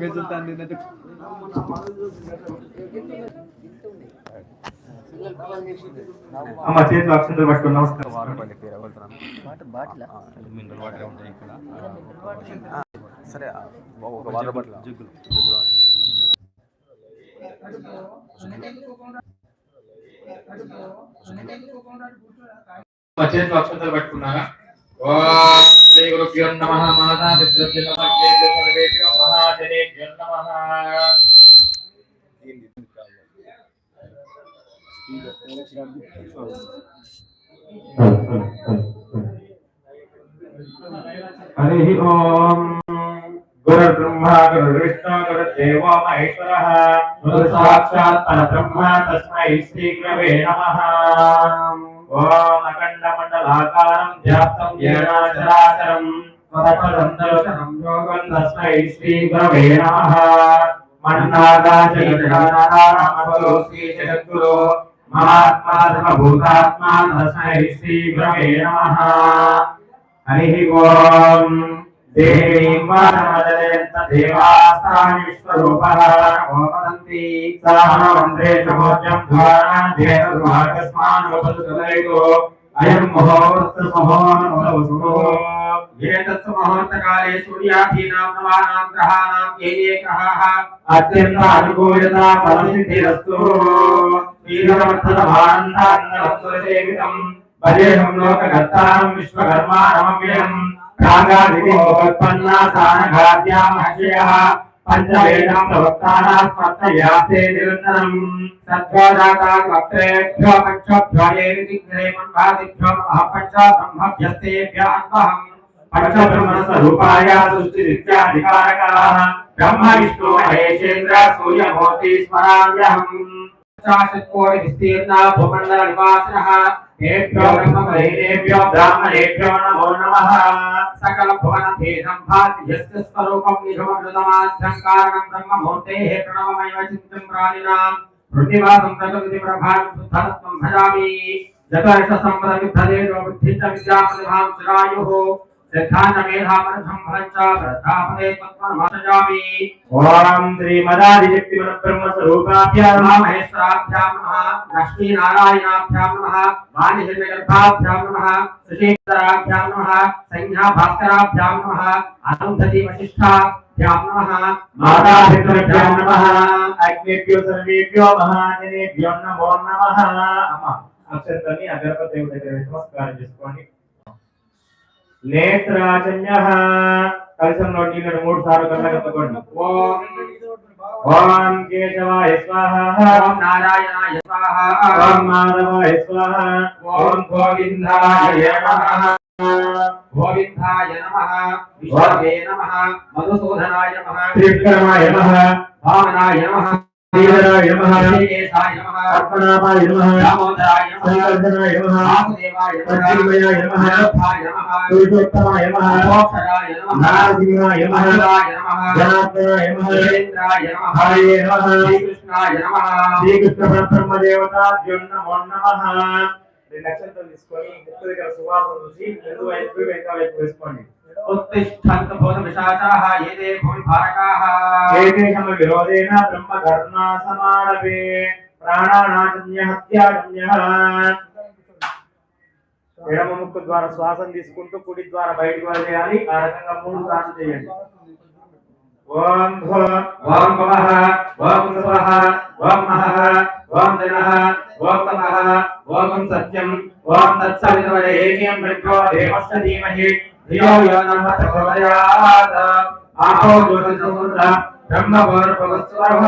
గెలుతాను నిన్నటి అమ్మ చేతిలో అక్షంతలు పట్టుకుని నమస్కారం. మినరల్ వాటర్ ఉంటాయి ఇక్కడ సరే ఒక వాటర్ బాటిల్ జిగ్గులు అమ్మ చేతిలో అక్షంతలు పట్టుకున్నారా? ఓం శ్రీ గురుభ్యో నమః మాతా పితృభ్యో నమః. కేభ్యో సర్వేభ్యో మహాజనేభ్యో నమః. హరి ఓం. గురుర్బ్రహ్మ గురుర్విష్ణు గురుర్దేవో మహేశ్వరः. గురు సాక్షాత్ పరబ్రహ్మ తస్మై శ్రీ గురవే నమః. ఓం అఖండ మండలాకారం వ్యాప్తం ఏన చరాచరం స్వతపదంతరం యోగం తస్మై జగద్గురు మహాత్మా ధర్మభూతాత్మా తస్మై శ్రీ గురవే నమః హరి ఓం దేవీం వానమదయంత సమోజం అయం మహోత్తర మహోన్నమో ఏతత్సు మహోత్తకాలే సూర్యాధీనాం నవానాం గ్రహాణాం ఏ ఏ గ్రహాः? అత్యంత అనుకూలత ఫలసిద్ధిరస్తు శ్రీధరమర్థమానందానందవత్సరసేవితం భజేహం లోకకర్తారం విశ్వకర్మాణమవ్యయం ప్రాగాదితిపన్నా సానఘాత్యా మహర్షయः. పంచవేదం ప్రవక్తానాస్మత్తయాస్తే నిరంతరం. సద్వాదాతా వక్త్రేభ్యో పంచభ్యయేతిగ్రే మన్వాదిభ్యో అహ పంచ బ్రహ్మభ్యస్తేభ్య అన్వహం పంచబ్రహ్మస్వరూపాయ సృష్టిరిత్యాధికారకాः బ్రహ్మ విష్ణు మహేషేంద్ర సూర్యమూర్తి స్మరామ్యహం. చాశత్కోటి విస్తీర్ణ భూమండల నివాసినః ఏభ్యో బ్రహ్మవైరేభ్యో బ్రాహ్మణేభ్యో నమో నమః. సకల భువన భాతి యస్య స్వరూపం కారణం బ్రహ్మమూర్తేః చింతం ప్రాణినాం. ప్రకృతి భజామి. విద్ధదేవ చిరాయుః. సిద్ధాంత మేధామర్థం ఓం శ్రీ మహేశ్వరాభ్యాం నమః లక్ష్మీ నమః వాణి నమః సుశేఖరాభ్యాం నమః సంజ్ఞా నమః వశిష్ఠాభ్యాం నమః నమః అగ్నిభ్యో సర్వేభ్యో మహాజనేభ్యో నమో నమః. అమ్మ అక్షంతని దగ్గర నమస్కారం చేసుకోండి. నేత్రాజన్య. కలశంలో నీళ్ళను మూడు సార్లు కళ్ళగట్టుకోండి ఓం. ఓం కేశవాయ స్వాహ. ఓం నారాయణాయ స్వాహ. ఓం మాధవాయ స్వాహ. ఓం గోవిందాయ నమః. గోవిందాయ నమః. విష్ణవే నమః. మధుసూదనాయ నమః. త్రివిక్రమాయ నమః. వామనాయ నమః. శ్రీధరాయ నమః. పద్మనాభాయ నమః. దామోదరాయ నమః. సంకర్షణాయ నమః. పురుషోత్తమాయ నమః. నారసింహాయ జనార్దనాయ హరే శ్రీకృష్ణ నమో. నమః. రెండు తీసుకొని ముక్కు దగ్గర సువాసన చూసి రెండు వైపు వెనక వైపు వేసుకోండి. उत्तिष्ठन्त भूतपिशाचाः एते भूमिभारकाः एतेषां विरोधेन ब्रह्मकर्णा समारभे ప్రాణానాజన్య హత్యాజన్య ఎడమ ముక్కు ద్వారా శ్వాసం తీసుకుంటూ కుడి ద్వారా బయటకు వదిలేయాలి ఆ రకంగా మూడు సార్లు చేయండి ఓం భూ ఓం భవః ఓం స్వః ఓం మహః ఓం దినః ఓం తమః ఓం సత్యం ఓం తత్సవితుర్వరేణ్యం భృగో దేవస్య ధీమహి ధియో యో నమః ప్రచోదయాత్ ఆహో జ్యోతిషముద్ర బ్రహ్మవోర్భవస్వరం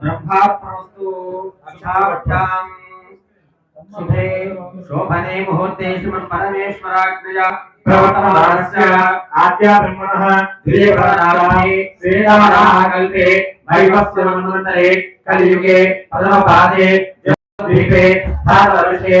బ్రహ్మాత్మస్తు అక్షావఠ్యాం శుభే శోభనే ముహూర్తే శ్రీమన్ పరమేశ్వరాజ్ఞయ ప్రవర్తమానస్య ఆద్య బ్రహ్మణః శ్రీభరనారాయణే శ్రీరామనామ కల్పే వైవస్య మన్వంతరే కలియుగే పదమపాదే ద్వీపే భారతవర్షే భారతఖండే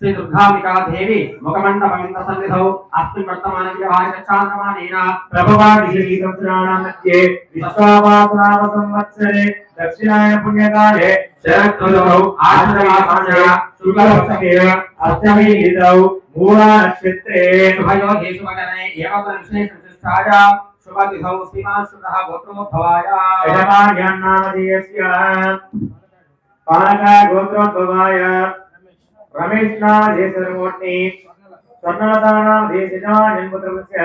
श्री दुर्गामिका देवी मुखमण्डपमिन्द सन्निधौ अस्मिन् वर्तमान विवाहचक्षान्तमानेन प्रभवादिशरीसहस्राणां मध्ये विश्वावासनाम संवत्सरे दक्षिणायन पुण्यकाले शरत्कृतौ आश्रमासाचय शुक्लपक्षकेव अष्टमी ऋतौ मूला नक्षत्रे शुभयोगे शुभकरणे एवं विशेषचेष्टाया शुभतिथौ श्रीमान् शुभः गोत्रोद्भवाय। यजमान्यान्नामधेयस्य पाणका गोत्रोद्भवाय। శ్రీమాన్ శుభః గోత్రోద్భవాయ యజమాన్యాన్నామధేయస్య పాలక గోత్రోద్భవాయ రమేష్ నామధేశర్మూర్తి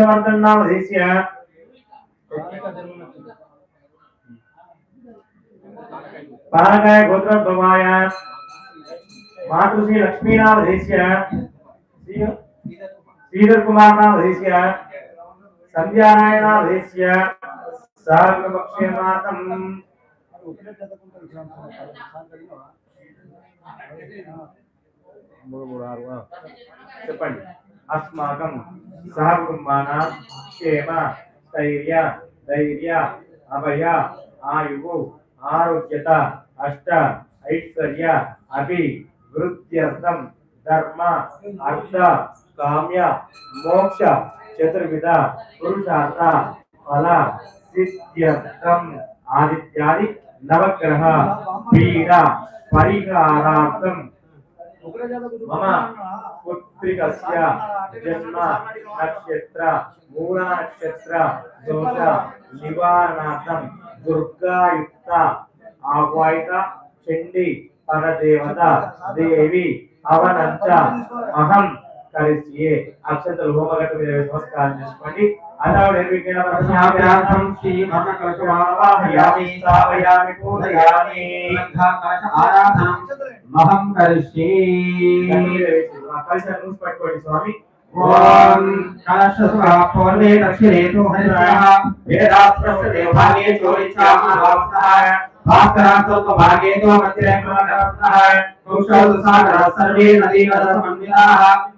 స్వర్ణలతానామధేశిన పాలకాయ గోత్రోద్భవాయ మాతృశ్రీ లక్ష్మీనామధేస్య శ్రీధర్ కుమార్ నామధేస్య సంధ్యానాయనామధేస్య సాగపక్షేమాతం మూడు చెప్పండి అస్మాకం సహకుటుంబాన క్షేమ స్థైర్య ధైర్య అభయ ఆయువు ఆరోగ్యత అష్ట ఐశ్వర్య అభి వృత్త్యర్థం ధర్మ అర్థ కామ్య మోక్ష చతుర్విధ పురుషార్థ ఫల సిద్ధ్యర్థం ఆదిత్యాది నవగ్రహ పీడ పరిహారార్థం. మమ పుత్రికస్య జన్మ నక్షత్ర మూల నక్షత్ర దోష నివారణార్థం. దుర్గాయుక్త ఆహ్వాయిత చండి పరదేవత దేవి అవనంత అహం करिष्ये अक्षतलोभमगतमिदं नमस्कारं नमस्पणि अनावड हेविकेण प्रस्नाभ्यार्थं श्रीमन्नकलशवावाहयामि स्थापयामि पूजयामि गन्धाकाश आराधनं महं करिष्ये कलशं पट्टकोटि स्वामी ओम कलशस्वा पूर्णे दक्षिणेतो हरिः वेदास्त्रस्य देवालये चोरिचामः भावस्तः भास्करात्मक भागे तो मध्यक्रमणः कौशल सागर सर्वे नदी नदसमन्विताः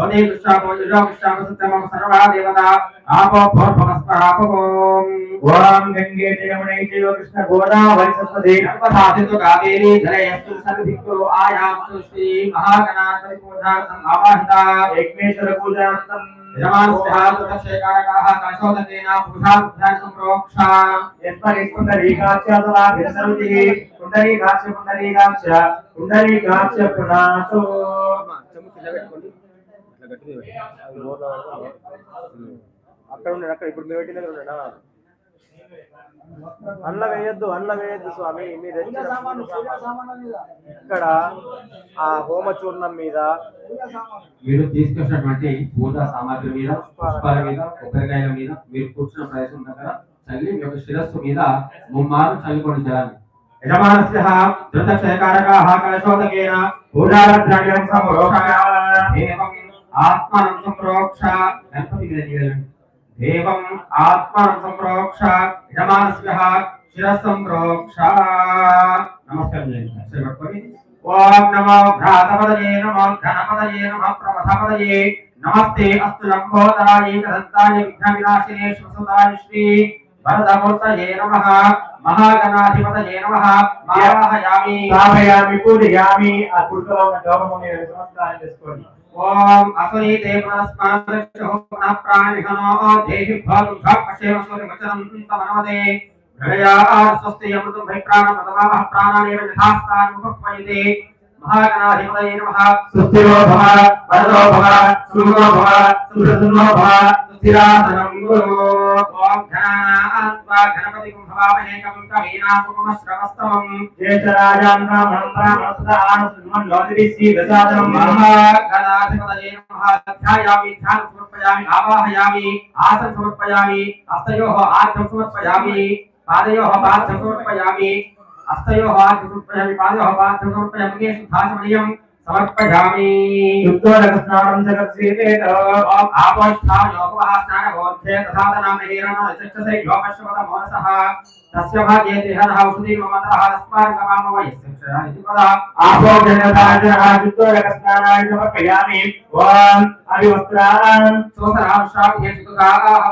సర్వే నదీ నద సమన్వితాః దుర్భేదోదయేదామ వేదనతాః ప్రవాచ్యశ్చ దేవేదాః కలశాం సమాసితాః ఆదరచేయుతాం విద్వే గోత్రై దుయేశ్వరే ఓమాయతశ్రవం పుష్పా భూతాన్యాపః ప్రాణాప ఆపః పశవ ఆపుణమాపృతమం సంఘానామ గ్రహాణం సురాణం సుందాం శాపో సోదే విశ్వాపో యుజో విశ్వాప సత్యమం సర్వా దేవత ఆపో భోర్భవస్పరాపోం ఓం గంగే జయమునే జయ కృష్ణ గోదావరి సరస్వతి నర్మదాసితు కావేరీ జలయస్తు సన్నిధిక్తో ఆయాస్తు శ్రీ మహాగణాధిపతి పూజార్థం ఆవాహిత యజ్ఞేశ్వర పుండరీకాక్ష పుండరీకాక్ష పుండరీకాక్ష పునాతో అది. అక్కడ ఉన్నాడు అక్కడ ఇప్పుడు మీరు పెట్టిన దగ్గర ఉన్నాడా అల్ల వేయొద్దు అల్ల వేయొద్దు స్వామి మీరు ఇక్కడ ఆ హోమ చూర్ణం మీద మీరు తీసుకొచ్చినటువంటి పూజా సామాగ్రి మీద పుష్పాల మీద. కొబ్బరికాయల మీద మీరు కూర్చున్న ప్రదేశం దగ్గర చల్లి మీ యొక్క శిరస్సు మీద ముమ్మారు చల్లుకొని జలాన్ని యజమానస్య ధృతక్షయకారకాః కలశోదకేన పూజారద్రవ్యం సంప్రోక్షయ దేవం ఆత్మనం సంప్రోక్ష గణపతి మీద నీళ్ళని దేవం ఆత్మనం సంప్రోక్ష యజమానస్య శిరస్ నమస్కారం చేయండి. పట్టుకొని. ఓం నమో భ్రాతపదయే నమో ఘనపదయే నమో ప్రమథపదయే. నమస్తే అస్తు లంబోదరాయ కదంతాయ శ్వసదాయ శ్రీ వరదమూర్తయే మహాగణాధిపతయే మావాహయామి స్థాపయామి పూజయామి. ఆ కుర్చీలో ఉన్న గౌరవం నమస్కారం చేసుకోండి. ఓం అసునీతే పునస్మారక్షో పునః ప్రాణిహనో దేహి భవం ఘపశేవ సూర్యవచనం తమనమదే ప్రళయా స్వస్తి అమృతం భై ప్రాణమతమావః ప్రాణానేవ యథాస్థానముపక్వయతే మహాగణాధిపతయే నమః. సుస్థిరో భవ వరదో భవ సుఖో భవ సుఖదున్నో భవ స్థిరాసనం గురు ఓం ఘనానాత్వా గణపతిం భవామహే కవిం కవీనాపుమశ్రవస్తమం జేషరాజాం రామం రామస్తాను సుమన్ లోదిరి శ్రీ మహా మహాగణాధిపతయే నమః. ధ్యాయామి ధ్యానం సమర్పయామి ఆవాహయామి ఆసనం సమర్పయామి హస్తయోః ఆర్ఘ్యం సమర్పయామి పాదయోః పార్థం సమర్పయామి హస్తయోః ఆర్ఘ్యం సమర్పయామి పాదయోః పార్థం సమర్పయామి శుద్ధాచమనీయం సమర్పయామి యుక్తోదకస్నానం జగత్సీతేత ఓం ఆపోష్ఠా యోగవః స్నానగోధ్యే తథాతనామహీరణో యశస్సై యోగశ్వత మోనసః. తస్య భాగ్యే ఔషధి వయస్య ఇది పద. సమర్పయామి. ఓం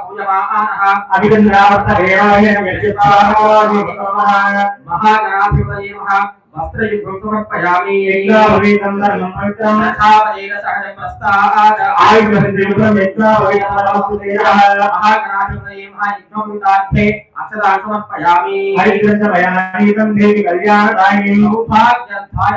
పూజమానః నమః. యజ్ఞం విదార్థే అక్షదాన్ సమర్పయామి హరిగ్రంథమయానీతం దేవి కళ్యాణదాయిని సౌభాగ్యర్థాయ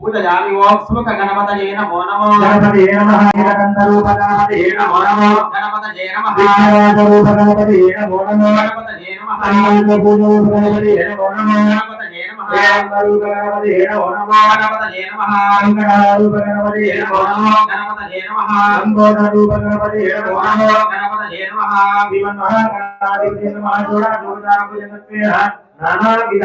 పూజయామి ఓం సుముఖ గణపతయే నమో నమో. గణపతి నమః. గణపతి గణపతి నమో నమో. గణపతయే నమః. విఘ్నరాజరూప గణపతి నమో నమో. గణపతయే నమః. అన్నపూర్ణరూప గణపతి నమో నమో. గణపతయే నమః. వేదంబరూప గణపతి నమో నమో. గణపతయే నమః. వెంకటారూప గణపతి నమో నమో. గణపతయే నమః. లంబోదరూప గణపతి నమో నమో. గణపతయే నమః. శ్రీమన్మహాగణాధిపతి నమః. జోడా జోడారూప జగత్వేన నానావిధ.